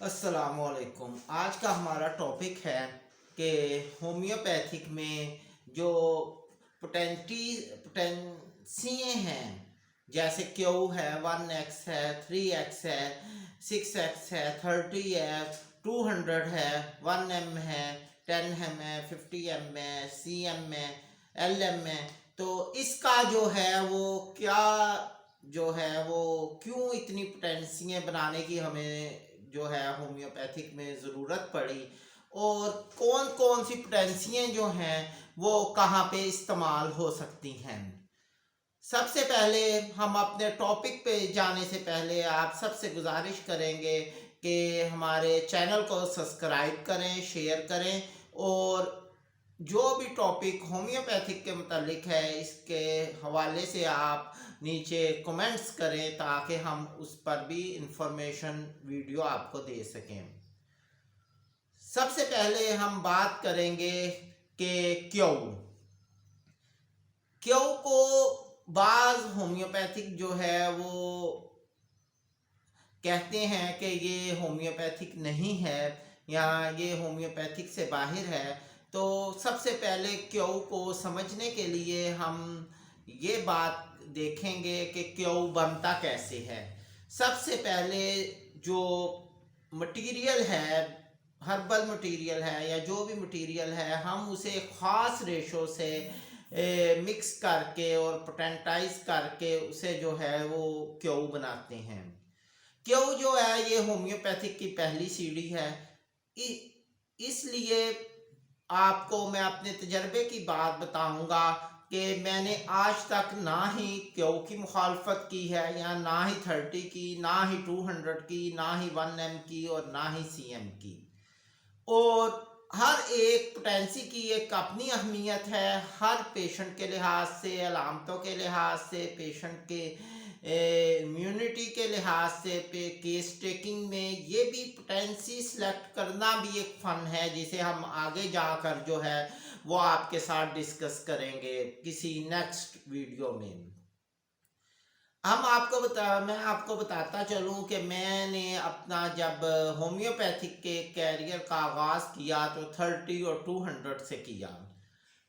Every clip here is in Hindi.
असलकुम आज का हमारा टॉपिक है कि होम्योपैथिक में जो पोटेंटी पोटेंसियाँ हैं, जैसे क्यू है वन एक्स है थ्री एक्स है सिक्स एक्स है थर्टी है टू हंड्रेड है वन एम है टेन एम है फिफ्टी एम है सी एम है एल एम है। तो इसका जो है वो क्या जो है वो क्यों इतनी पोटेंसियाँ बनाने की हमें जो है होम्योपैथिक में ज़रूरत पड़ी। और कौन कौन सी पोटेंसियाँ जो हैं, वो कहाँ पे इस्तेमाल हो सकती हैं? सबसे पहले हम अपने टॉपिक पे जाने से पहले आप सबसे गुजारिश करेंगे कि हमारे चैनल को सब्सक्राइब करें शेयर करें और जो भी टॉपिक होम्योपैथिक के मतलब है, इसके हवाले से आप नीचे कमेंट्स करें ताकि हम उस पर भी इंफॉर्मेशन वीडियो आपको दे सकें। सबसे पहले हम बात करेंगे कि क्यों। क्यों को बाज होम्योपैथिक जो है वो कहते हैं कि ये होम्योपैथिक नहीं है या ये होम्योपैथिक से बाहर है तो सबसे पहले क्यों को समझने के लिए हम ये बात देखेंगे कि क्यों बनता कैसे है। सबसे पहले जो मटेरियल है हर्बल मटेरियल है या जो भी मटेरियल है हम उसे ख़ास रेशो से ए, मिक्स करके और पोटेंटाइज करके उसे जो है वो क्यों बनाते हैं। क्यों जो है ये होम्योपैथिक की पहली सीढ़ी है। इसलिए आपको मैं अपने तजर्बे की बात बताऊँगा कि मैंने आज तक ना ही क्यों की मुखालफत की है या ना ही थर्टी की, ना ही टू हंड्रेड की, ना ही वन एम की और ना ही सी एम की। और हर एक पोटेंसी की एक अपनी अहमियत है, हर पेशेंट के लिहाज से, अलामतों के लिहाज से पेशेंट के इम्यूनिटी के लिहाज से पे केस टेकिंग में ये भी पोटेंसी सेलेक्ट करना भी एक फ़न है, जिसे हम आगे जाकर जो है, वो आपके साथ डिस्कस करेंगे किसी नेक्स्ट वीडियो में। हम आपको बता, मैं आपको बताता चलूँ कि मैंने अपना जब होम्योपैथिक के कैरियर का आगाज़ किया तो थर्टी और टू हंड्रेड से किया।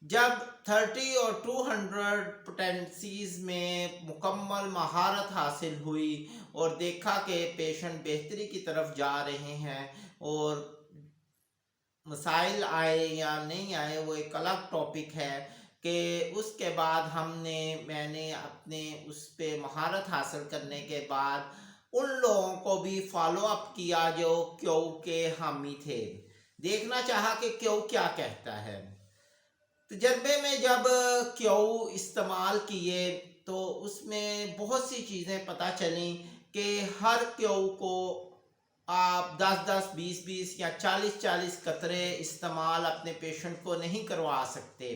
जब थर्टी और टू हंड्रेड पोटेंसीज में मुकम्मल महारत हासिल हुई और देखा कि पेशेंट बेहतरी की तरफ़ जा रहे हैं और मसाइल आए या नहीं आए, वो एक अलग टॉपिक है कि उसके बाद हमने, मैंने अपने उस पर महारत हासिल करने के बाद उन लोगों को भी फॉलो अप किया जो क्यों के हामी थे। देखना चाहा कि क्यों क्या कहता है। तजर्बे में जब क्यों इस्तेमाल किए तो उसमें बहुत सी चीज़ें पता चली कि हर क्यों को आप 10 10 20 20 या 40 40 कतरे इस्तेमाल अपने पेशेंट को नहीं करवा सकते।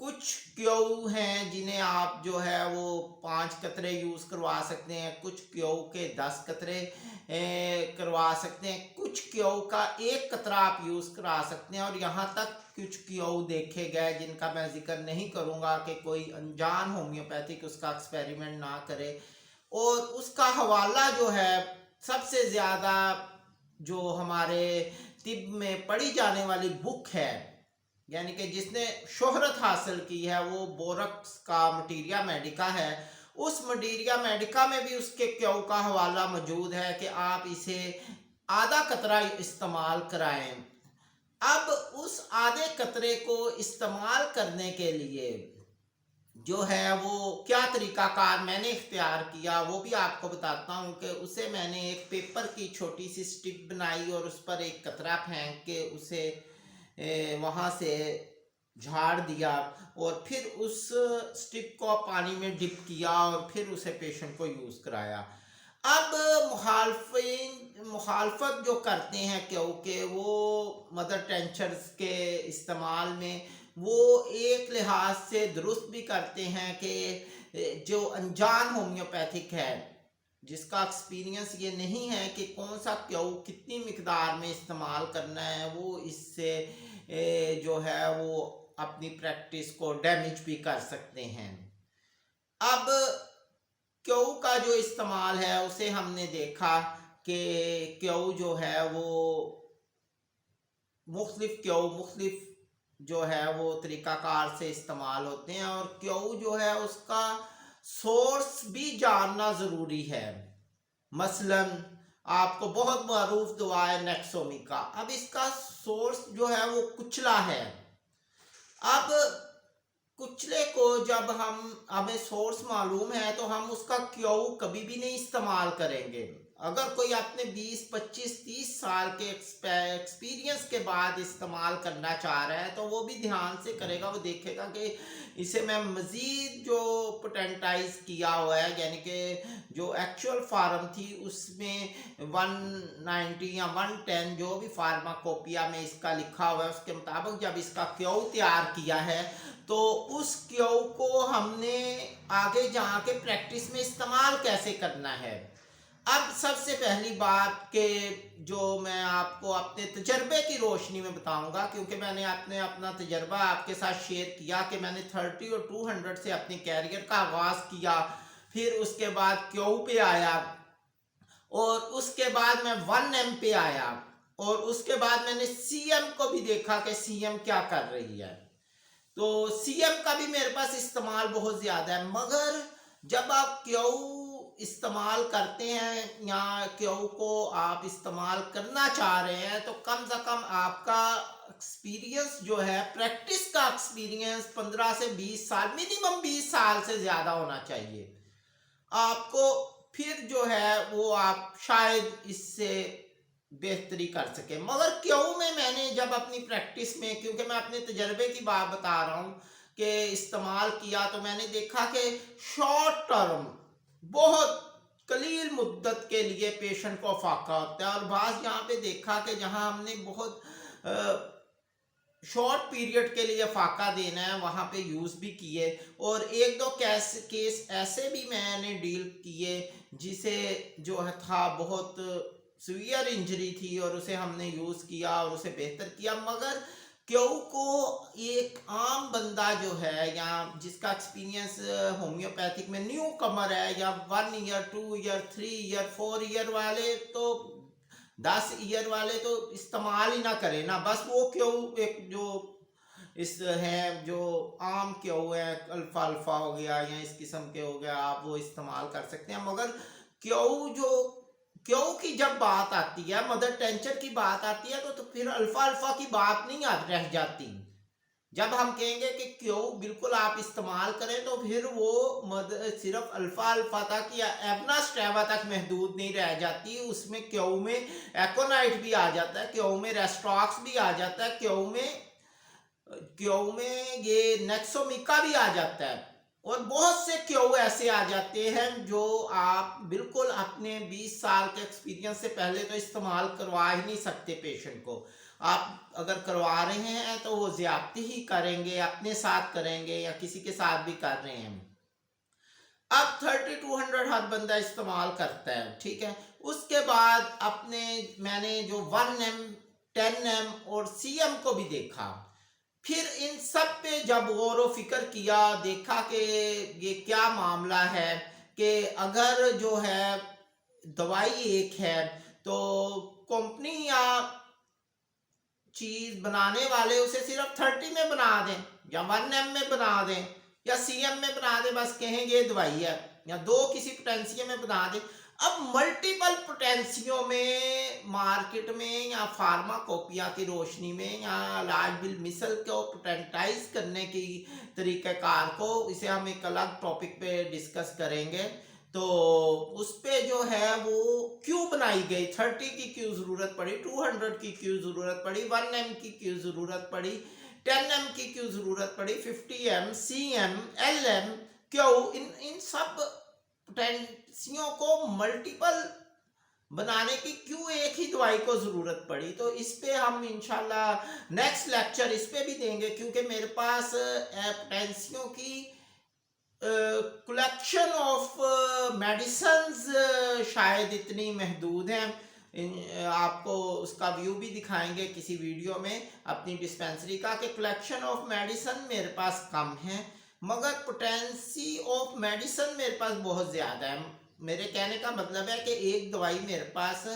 कुछ क्यों हैं जिन्हें आप जो है वो पाँच कतरे यूज़ करवा सकते हैं, कुछ क्यों के दस कतरे करवा सकते हैं। कुछ क्यों का एक कतरा आप यूज़ करा सकते हैं और यहाँ तक कुछ क्यों देखे गए जिनका मैं ज़िक्र नहीं करूँगा कि कोई अनजान होम्योपैथिक उसका एक्सपेरिमेंट ना करे। और उसका हवाला जो है सबसे ज़्यादा जो हमारे तिब में पढ़ी जाने वाली बुक है यानी कि जिसने शोहरत हासिल की है, वो बोरक्स का मटीरिया मेडिका है। उस मटीरिया मेडिका में भी उसके क्यों का हवाला मौजूद है कि आप इसे आधा कतरा इस्तेमाल कराएँ। अब उस आधे कतरे को इस्तेमाल करने के लिए जो है, वो क्या तरीकाकार मैंने इख्तियार किया, वो भी आपको बताता हूँ कि उसे मैंने एक पेपर की छोटी सी स्टिप बनाई और उस पर एक कतरा फेंक के उसे वहाँ से झाड़ दिया और फिर उस स्टिक को पानी में डिप किया और फिर उसे पेशेंट को यूज़ कराया। अब मुखालफिन मुखालफत जो करते हैं क्योंकि वो मदर टेंचर्स के इस्तेमाल में वो एक लिहाज से दुरुस्त भी करते हैं कि जो अनजान होम्योपैथिक है जिसका एक्सपीरियंस ये नहीं है कि कौन सा क्यों कितनी मकदार में इस्तेमाल करना है, वो इससे जो है वो अपनी प्रैक्टिस को डैमेज भी कर सकते हैं। अब क्यों का जो इस्तेमाल है, उसे हमने देखा कि क्यों जो है वो मुख्तलिफ़ क्यों, मुख्तलिफ़ जो है वो तरीक़ाकार से इस्तेमाल होते हैं और क्यों जो है उसका सोर्स भी जानना ज़रूरी है। मसलन, आपको बहुत मरूफ दुआ है नेक्सोमी का। अब इसका सोर्स जो है वो कुचला है। अब कुचले को जब हम, हमें सोर्स मालूम है तो हम उसका क्यों कभी भी नहीं इस्तेमाल करेंगे। अगर कोई अपने 20, 25, 30 साल के एक्सपीरियंस के बाद इस्तेमाल करना चाह रहा है तो वो भी ध्यान से करेगा वो देखेगा कि इसे मैं मज़ीद जो पोटेंटाइज किया हुआ है यानी कि जो एक्चुअल फार्म थी उसमें 190 या 110 जो भी फार्माकोपिया में इसका लिखा हुआ है उसके मुताबिक जब इसका क्यों तैयार किया है तो उस क्यों को हमने आगे जाके प्रैक्टिस में इस्तेमाल कैसे करना है? अब सबसे पहली बात के जो मैं आपको अपने तजर्बे की रोशनी में बताऊँगा, क्योंकि मैंने अपने अपना तजर्बा आपके साथ शेयर किया कि मैंने थर्टी और टू हंड्रेड से अपने कैरियर का आगाज़ किया, फिर उसके बाद क्यू पे आया, और उसके बाद मैं वन एम पे आया, और उसके बाद मैंने सी एम को भी देखा कि सी एम क्या कर रही है। तो सी एम का भी मेरे पास इस्तेमाल बहुत ज़्यादा है, मगर जब आप क्यों इस्तेमाल करते हैं या क्यों को आप इस्तेमाल करना चाह रहे हैं तो कम से कम आपका एक्सपीरियंस जो है प्रैक्टिस का एक्सपीरियंस पंद्रह से बीस साल मिनिमम बीस साल से ज़्यादा होना चाहिए। आपको फिर जो है, वो आप शायद इससे बेहतरी कर सके। मगर क्यों में, मैंने जब अपनी प्रैक्टिस में, क्योंकि मैं अपने तजर्बे की बात बता रहा हूँ कि इस्तेमाल किया तो मैंने देखा कि शॉर्ट टर्म बहुत कलील मुद्दत के लिए पेशेंट को फाका होता है। और बाज़ यहाँ पे देखा कि जहाँ हमने बहुत शॉर्ट पीरियड के लिए फाका देना है, वहाँ पे यूज़ भी किए। और एक दो केस केस ऐसे भी मैंने डील किए जिसे जो था बहुत सीवियर इंजरी थी और उसे हमने यूज़ किया और उसे बेहतर किया। मगर क्यों को एक आम बंदा जो है या जिसका एक्सपीरियंस होम्योपैथिक में न्यू कमर है या one year two year three year four year वाले तो दस ईयर वाले तो इस्तेमाल ही ना करें ना। बस वो क्यों एक जो इस है, जो आम क्यों है, अल्फ़ा अल्फ़ा हो गया या इस किस्म के हो गया, आप वो इस्तेमाल कर सकते हैं। मगर क्यों जो क्योंकि जब बात आती है मदर टेंशन की बात आती है तो, तो फिर अल्फ़ा अल्फ़ा की बात नहीं आ रह जाती। जब हम कहेंगे कि क्यों बिल्कुल आप इस्तेमाल करें तो फिर वो मद सिर्फ़ अल्फ़ा अल्फ़ा तक या एवना स्ट्रेवा तक महदूद नहीं रह जाती। उसमें क्यों में एकोनाइट भी आ जाता है क्यों में रेस्ट्रॉक्स भी आ जाता है क्यों में क्यों में ये नेक्सोमिका भी आ जाता है। और बहुत से क्यों ऐसे आ जाते हैं जो आप बिल्कुल अपने 20 साल के एक्सपीरियंस से पहले तो इस्तेमाल करवा ही नहीं सकते पेशेंट को। आप अगर करवा रहे हैं तो वो ज्यादती ही करेंगे, अपने साथ करेंगे या किसी के साथ भी कर रहे हैं। अब थर्टी टू हंड्रेड हर बंदा इस्तेमाल करता है, ठीक है? उसके बाद अपने, मैंने जो वन एम, टेन एम और सी एम को भी देखा। फिर इन सब पे जब गौर फ़िक्र किया, देखा कि ये क्या मामला है कि अगर जो है दवाई एक है तो कंपनी या चीज़ बनाने वाले उसे सिर्फ़ थर्टी में बना दें या वन एम में बना दें या सी एम में बना दें, बस कहेंगे दवाई है या दो किसी पोटेंशियम में बना दें। अब मल्टीपल पोटेंसियों में मार्केट में, या फार्माकोपिया की रोशनी में, या लार्ज बिल मिसल को पोटेंटाइज करने की तरीक़ेकार को, इसे हम एक अलग टॉपिक पे डिस्कस करेंगे। तो उस पर जो है वो क्यों बनाई गई? थर्टी की क्यों ज़रूरत पड़ी? टू हंड्रेड की क्यों ज़रूरत पड़ी? वन एम की क्यों ज़रूरत पड़ी? टेन एम की क्यों ज़रूरत पड़ी? Fifty M C M L M क्यों? इन इन सब पोटेंसियों को मल्टीपल बनाने की क्यों एक ही दवाई को ज़रूरत पड़ी? तो इस पे हम इंशाल्लाह नेक्स्ट लेक्चर इस पे भी देंगे, क्योंकि मेरे पास पोटेंसियों की कलेक्शन ऑफ़ मेडिसन्स शायद इतनी महदूद हैं। आपको उसका व्यू भी दिखाएँगे किसी वीडियो में, अपनी डिस्पेंसरी का, कि कलेक्शन ऑफ़ मेडिसन मेरे पास कम है। मगर पोटेंसी ऑफ़ मेडिसन मेरे पास बहुत ज़्यादा है। मेरे कहने का मतलब है कि एक दवाई मेरे पास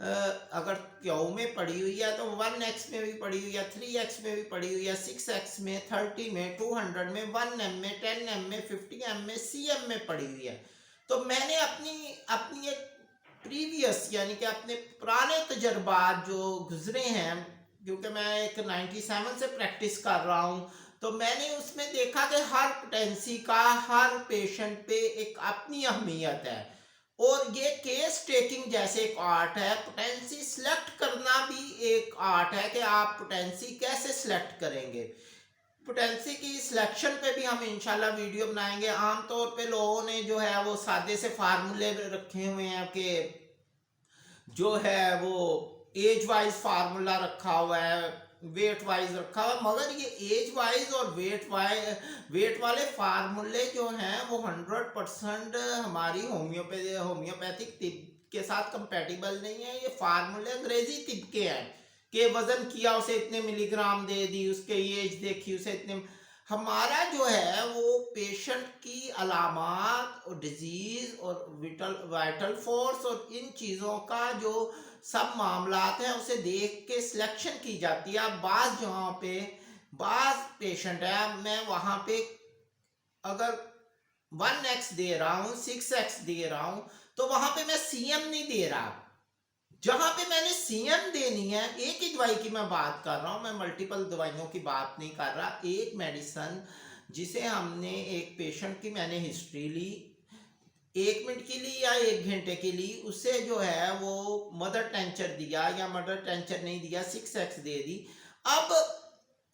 अगर क्यू में पड़ी हुई है तो वन एक्स में भी पड़ी हुई है थ्री एक्स में भी पड़ी हुई है सिक्स एक्स में थर्टी में टू हंड्रेड में वन एम में टेन एम में फिफ्टी एम में सी एम में पड़ी हुई है। तो मैंने अपनी अपनी एक प्रीवियस यानी कि अपने पुराने तजर्बात जो गुजरे हैं, क्योंकि मैं एक 97 से प्रैक्टिस कर रहा हूँ तो मैंने उसमें देखा कि हर पोटेंसी का, हर पेशेंट पे एक अपनी अहमियत है। और ये केस टेकिंग जैसे एक आर्ट है पोटेंसी सिलेक्ट करना भी एक आर्ट है कि आप पोटेंसी कैसे सिलेक्ट करेंगे। पोटेंसी की सिलेक्शन पे भी हम इंशाल्लाह वीडियो बनाएँगे। आमतौर पे लोगों ने जो है वो सादे से फार्मूले रखे हुए हैं कि जो है वो एज वाइज फार्मूला रखा हुआ है। वेट वाइज रखा हुआ, मगर ये एज वाइज और वेट वाइज वेट वाले फार्मूले जो हैं, वो हंड्रेड परसेंट हमारी होम्योपैथी होम्योपैथिक तिब के साथ कंपेटिबल नहीं है। ये फार्मूले अंग्रेज़ी तिब के हैं। कि वज़न किया, उसे इतने मिलीग्राम दे दी, उसके एज देखी, उसे इतने हमारा जो है, वो पेशेंट की अलामत और डिज़ीज़ और विटल वाइटल फोर्स और इन चीज़ों का जो सब मामलात हैं, उसे देख के सिलेक्शन की जाती है। बाज जहाँ पे बाज पेशेंट है, मैं वहाँ पे अगर वन एक्स दे रहा हूँ सिक्स एक्स दे रहा हूँ तो वहाँ पे मैं सीएम नहीं दे रहा। जहाँ पे मैंने सीएम देनी है, एक ही दवाई की मैं बात कर रहा हूँ, मैं मल्टीपल दवाइयों की बात नहीं कर रहा। एक मेडिसन जिसे हमने, एक पेशेंट की मैंने हिस्ट्री ली एक मिनट के लिए या एक घंटे के लिए उसे जो है वो मदर टेंचर दिया या मदर टेंचर नहीं दिया सिक्स एक्स दे दी। अब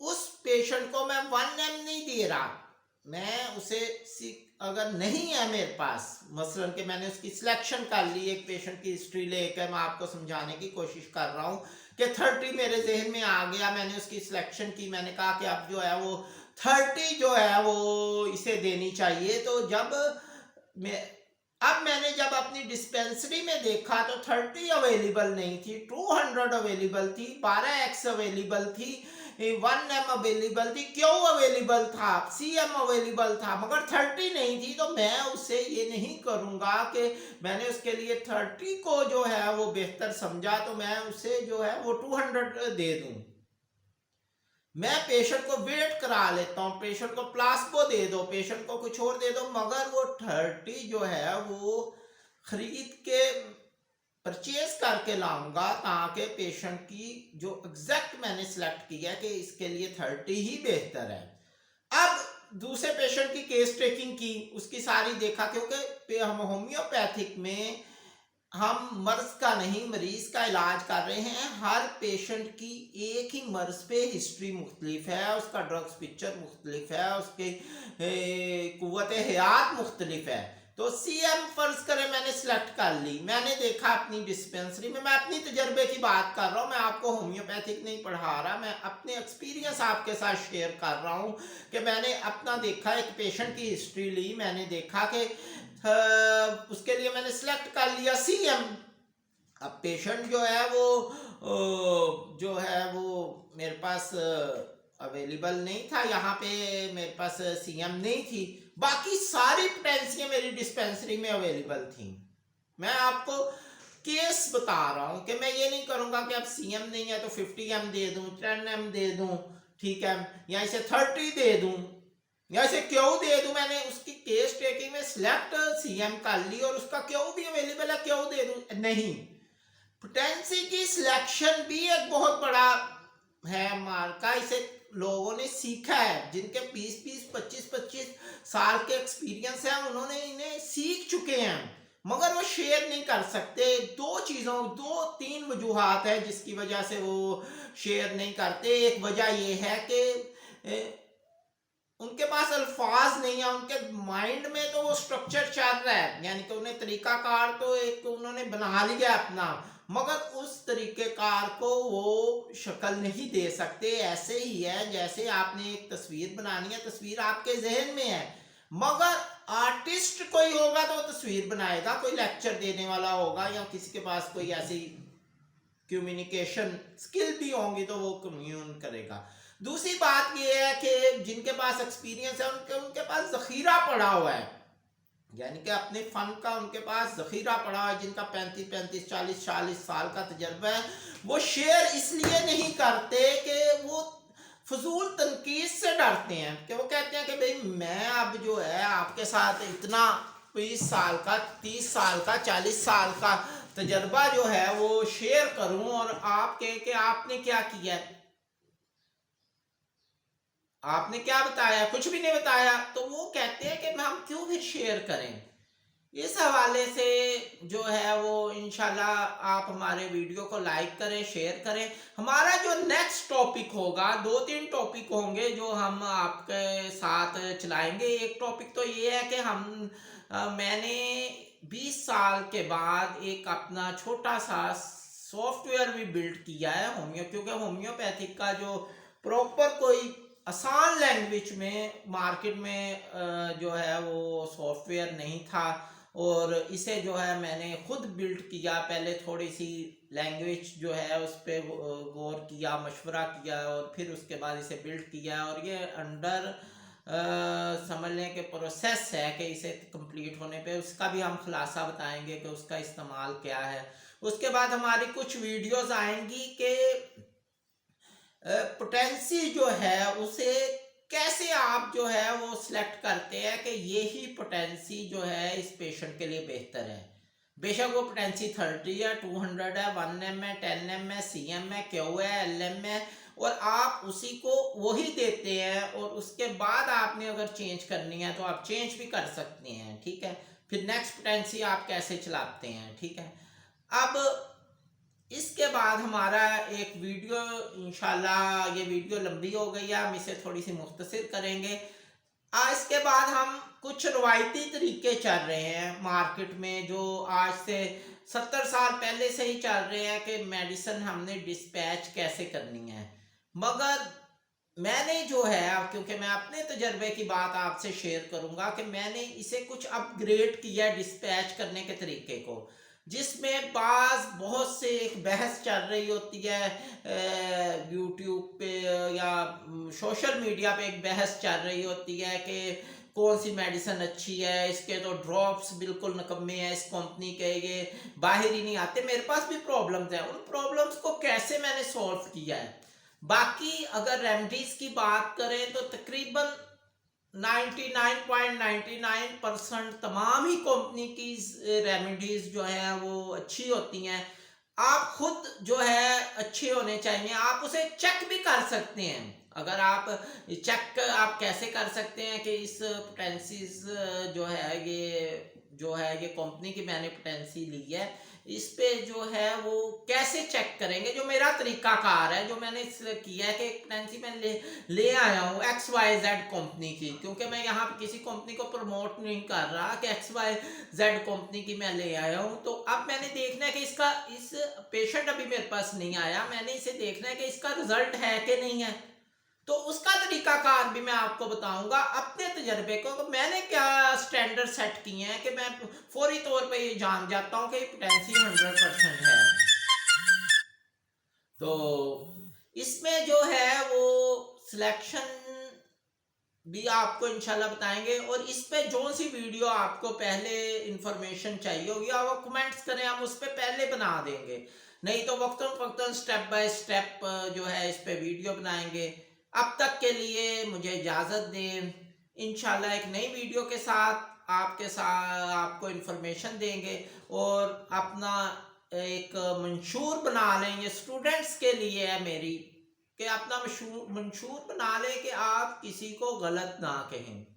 उस पेशेंट को मैं वन एम नहीं दे रहा। मैं उसे अगर नहीं है मेरे पास, मसलन कि मैंने उसकी सिलेक्शन कर ली, एक पेशेंट की हिस्ट्री लेकर मैं आपको समझाने की कोशिश कर रहा हूँ कि थर्टी मेरे जहन में आ गया, मैंने उसकी सिलेक्शन की, मैंने कहा कि अब जो है वो थर्टी जो है वो इसे देनी चाहिए। तो जब मैं अब मैंने जब अपनी डिस्पेंसरी में देखा तो थर्टी अवेलेबल नहीं थी टू हंड्रेड अवेलेबल थी बारह एक्स अवेलेबल थी वन एम अवेलेबल थी, क्यों अवेलेबल था? सी एम अवेलेबल था, मगर थर्टी नहीं थी तो मैं उसे ये नहीं करूँगा कि मैंने उसके लिए थर्टी को जो है वो बेहतर समझा तो मैं उसे जो है वो टू हंड्रेड दे दूँ। मैं पेशेंट को वेट करा लेता हूँ पेशेंट को प्लास्को दे दो पेशेंट को कुछ और दे दो, मगर वो थर्टी जो है, वो खरीद के परचेज करके लाऊँगा ताकि पेशेंट की जो एग्जैक्ट मैंने सिलेक्ट किया कि इसके लिए थर्टी ही बेहतर है। अब दूसरे पेशेंट की केस टेकिंग की, उसकी सारी देखा, क्योंकि हम होम्योपैथिक में हम मर्ज का नहीं, मरीज़ का इलाज कर रहे हैं। हर पेशेंट की एक ही मर्ज पे हिस्ट्री मुख्तलिफ़ है, उसका ड्रग्स पिक्चर मुख्तलिफ़ है, उसके कुत हयात मुख्तलिफ़ है। तो सी एम फ़र्ज़ करें, मैंने सेलेक्ट कर ली। मैंने देखा अपनी डिस्पेंसरी में, मैं अपनी तजर्बे की बात कर रहा हूँ। मैं आपको होम्योपैथिक नहीं पढ़ा रहा, मैं अपने एक्सपीरियंस आपके साथ शेयर कर रहा हूँ कि मैंने अपना देखा, एक पेशेंट की हिस्ट्री ली। मैंने देखा कि उसके लिए मैंने सिलेक्ट कर लिया सी एम अब पेशेंट जो है वो जो है वो मेरे पास अवेलेबल नहीं था, यहाँ पे मेरे पास सीएम नहीं थी। बाकी सारी पोटेंसियाँ मेरी डिस्पेंसरी में अवेलेबल थी। मैं आपको केस बता रहा हूँ कि मैं ये नहीं करूँगा कि अब सीएम नहीं है तो फिफ्टी एम दे दूँ टेन एम दे दूँ, ठीक है? या इसे थर्टी दे दूँ। इसे क्यों दे दूँ मैंने? उसकी केस टेकिंग में सिलेक्ट सीएम कर ली और उसका क्यों भी अवेलेबल है, क्यों दे दूँ? नहीं। पोटेंसी की सिलेक्शन भी एक बहुत बड़ा है मार्का। इसे लोगों ने सीखा है, जिनके बीस बीस, पच्चीस पच्चीस साल के एक्सपीरियंस है, उन्होंने इन्हें सीख चुके हैं। मगर वो शेयर नहीं कर सकते। दो चीज़ों, दो, तीन वजूहत है जिसकी वजह से वो शेयर नहीं करते। एक वजह ये है कि उनके पास अल्फाज नहीं है, उनके माइंड में तो वो स्ट्रक्चर चल रहा है। यानी कि उन्हें तरीकाकार तो एक उन्होंने बना लिया अपना। मगर उस तरीक़ेकार को वो शक्ल नहीं दे सकते। ऐसे ही है, जैसे आपने एक तस्वीर बनानी है, तस्वीर आपके जहन में है। मगर आर्टिस्ट कोई होगा तो तस्वीर बनाएगा, कोई लेक्चर देने वाला होगा या किसी के पास कोई ऐसी कम्युनिकेशन स्किल भी होंगी तो वो कम्यून करेगा। दूसरी बात ये है कि जिनके पास एक्सपीरियंस है, उनके उनके पास जखीरा पड़ा हुआ है। यानी कि अपने फन का उनके पास जखीरा पड़ा हुआ है, जिनका पैंतीस पैंतीस, चालीस चालीस साल का तजर्बा है। वो शेयर इसलिए नहीं करते कि वो फजूल तनकीद से डरते हैं, कि वो कहते हैं कि भाई मैं अब जो है आपके साथ इतना बीस साल का, तीस साल का, चालीस साल का तजर्बा जो है वो शेयर करूँ और आप कह के आपने क्या किया है? आपने क्या बताया? कुछ भी नहीं बताया। तो वो कहते हैं कि हम क्यों फिर शेयर करें? इस हवाले से जो है वो इनशाला आप हमारे वीडियो को लाइक करें शेयर करें। हमारा जो नेक्स्ट टॉपिक होगा दो तीन टॉपिक होंगे जो हम आपके साथ चलाएँगे। एक टॉपिक तो ये है कि हम आ, मैंने 20 साल के बाद एक अपना छोटा सा सॉफ्टवेयर भी बिल्ड किया है होम्यो क्योंकि होम्योपैथिक का जो प्रॉपर कोई आसान लैंग्वेज में मार्केट में जो है वो सॉफ्टवेयर नहीं था और इसे जो है मैंने खुद बिल्ड किया। पहले थोड़ी सी लैंग्वेज जो है उस पर गौर किया, मशवरा किया और फिर उसके बाद इसे बिल्ड किया और ये अंडर समझने के प्रोसेस है कि इसे कंप्लीट होने पे। उसका भी हम खुलासा बताएँगे कि उसका इस्तेमाल क्या है। उसके बाद हमारी कुछ वीडियोस आएँगी कि पोटेंसी जो है, उसे कैसे आप जो है, वो सिलेक्ट करते हैं कि ये ही पोटेंसी जो है, इस पेशेंट के लिए बेहतर है। बेशक वो पोटेंसी थर्टी है टू हंड्रेड है वन एम है टेन एम है सी एम है क्यू है एल एम है, और आप उसी को वही देते हैं, और उसके बाद आपने अगर चेंज करनी है तो आप चेंज भी कर सकते हैं, ठीक है? फिर नेक्स्ट पोटेंसी आप कैसे चलाते हैं, ठीक है? अब इसके बाद हमारा एक वीडियो, इंशाल्लाह ये वीडियो लंबी हो गई है, हम इसे थोड़ी सी मुख्तर करेंगे। आज इसके बाद हम कुछ रवायती तरीके चल रहे हैं मार्केट में, जो आज से सत्तर साल पहले से ही चल रहे हैं कि मेडिसिन हमने डिस्पैच कैसे करनी है। मगर मैंने जो है, क्योंकि मैं अपने तजर्बे की बात आपसे शेयर करूँगा कि मैंने इसे कुछ अपग्रेड किया डिस्पैच करने के तरीके को। जिसमें बाज बहुत से एक बहस चल रही होती है यूट्यूब पे या सोशल मीडिया पे एक बहस चल रही होती है कि कौन सी मेडिसिन अच्छी है, इसके तो ड्रॉप्स बिल्कुल नकम्मे हैं इस कंपनी के, ये बाहर ही नहीं आते। मेरे पास भी प्रॉब्लम्स हैं। उन प्रॉब्लम्स को कैसे मैंने सॉल्व किया है? बाकी अगर रेमडीज की बात करें तो तकरीबन 99.99 परसेंट तमाम ही कंपनी की रेमेडीज जो है वो अच्छी होती हैं। आप खुद जो है अच्छे होने चाहिए। आप उसे चेक भी कर सकते हैं। अगर आप चेक आप कैसे कर सकते हैं कि इस पोटेंसीज जो है ये जो है ये कंपनी की मैंने पोटेंसी ली है, इस पे जो है वो कैसे चेक करेंगे? जो मेरा तरीका कार है, जो मैंने किया है कि एक पोटेंसी मैं ले ले आया हूँ एक्स वाई जेड कंपनी की, क्योंकि मैं यहाँ किसी कंपनी को प्रमोट नहीं कर रहा कि एक्स वाई जेड कंपनी की मैं ले आया हूँ। तो अब मैंने देखना है कि इसका, इस पेशेंट अभी मेरे पास नहीं आया। मैंने इसे देखना है कि इसका रिज़ल्ट है कि नहीं है। तो उसका तरीकाकार भी मैं आपको बताऊँगा अपने तजर्बे को तो मैंने क्या स्टैंडर्ड सेट किए हैं कि मैं फौरी तौर पे ये जान जाता हूँ कि पोटेंसी हंड्रेड परसेंट है। तो इसमें जो है वो सिलेक्शन भी आपको इंशाल्लाह बताएँगे और इस पे जो सी वीडियो आपको पहले इंफॉर्मेशन चाहिए होगी, आप कमेंट्स करें हम उस पर पहले बना देंगे। नहीं तो वक्तन वक्तन स्टेप बाय स्टेप जो है इस पे वीडियो बनाएँगे। अब तक के लिए मुझे इजाज़त दें। इन एक नई वीडियो के साथ आपके साथ आपको इन्फॉर्मेशन देंगे और अपना एक मंशूर बना लें। ये स्टूडेंट्स के लिए है मेरी कि अपना मंशूर बना लें कि आप किसी को गलत ना कहें।